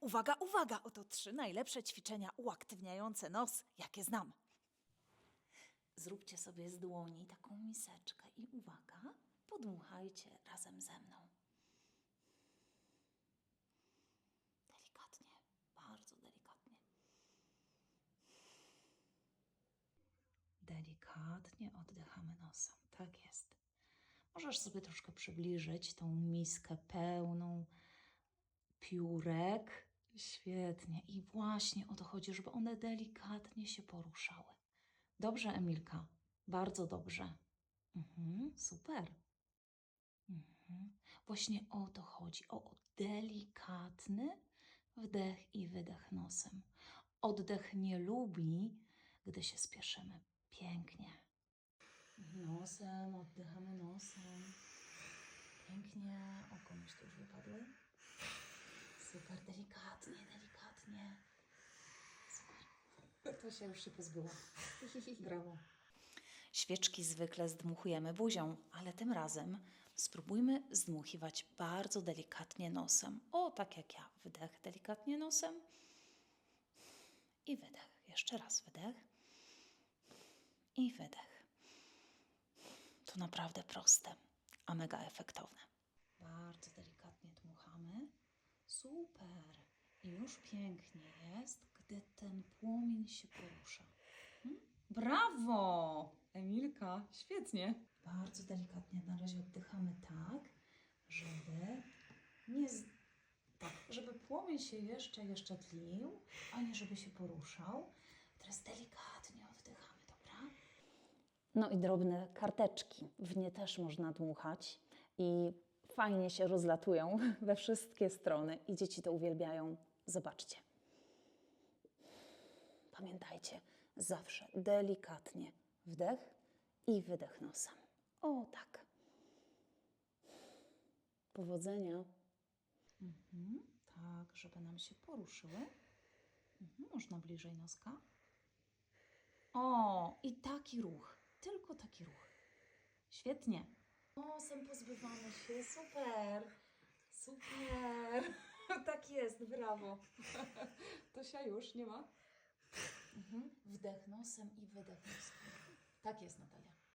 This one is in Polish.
uwaga, uwaga! Oto trzy najlepsze ćwiczenia uaktywniające nos, jakie znam. Zróbcie sobie z dłoni taką miseczkę i uwaga, podmuchajcie razem ze mną. Delikatnie, bardzo delikatnie. Delikatnie oddychamy nosem. Tak jest. Możesz sobie troszkę przybliżyć tą miskę pełną piórek. Świetnie. I właśnie o to chodzi, żeby one delikatnie się poruszały. Dobrze, Emilka. Bardzo dobrze. Mhm, super. Mhm. Właśnie o to chodzi. O delikatny wdech i wydech nosem. Oddech nie lubi, gdy się spieszymy. Pięknie. Nosem, oddychamy nosem. Pięknie. O, komuś to już wypadły. Super, delikatnie, delikatnie. Super. To się już się pozbyło. Brawo. Świeczki zwykle zdmuchujemy buzią, ale tym razem spróbujmy zdmuchiwać bardzo delikatnie nosem. O, tak jak ja. Wydech delikatnie nosem i wydech. Jeszcze raz wydech i wydech. To naprawdę proste, a mega efektowne. Bardzo delikatnie dmuchamy. Super. I już pięknie jest, gdy ten płomień się porusza. Hmm? Brawo! Emilka, świetnie. Bardzo delikatnie na razie oddychamy tak, żeby nie z... tak, żeby płomień się jeszcze, jeszcze tlił, a nie żeby się poruszał. Teraz delikatnie oddychamy, dobra? No i drobne karteczki. W nie też można dmuchać i fajnie się rozlatują we wszystkie strony i dzieci to uwielbiają. Zobaczcie. Pamiętajcie, zawsze delikatnie wdech i wydech nosem. O tak. Powodzenia. Mhm, tak, żeby nam się poruszyły. Mhm, można bliżej noska. O, i taki ruch. Tylko taki ruch. Świetnie. Nosem pozbywamy się. Super. Super. tak jest, brawo. Tosia już nie ma. Mhm. Wdech nosem i wydech nosem. Tak jest, Natalia.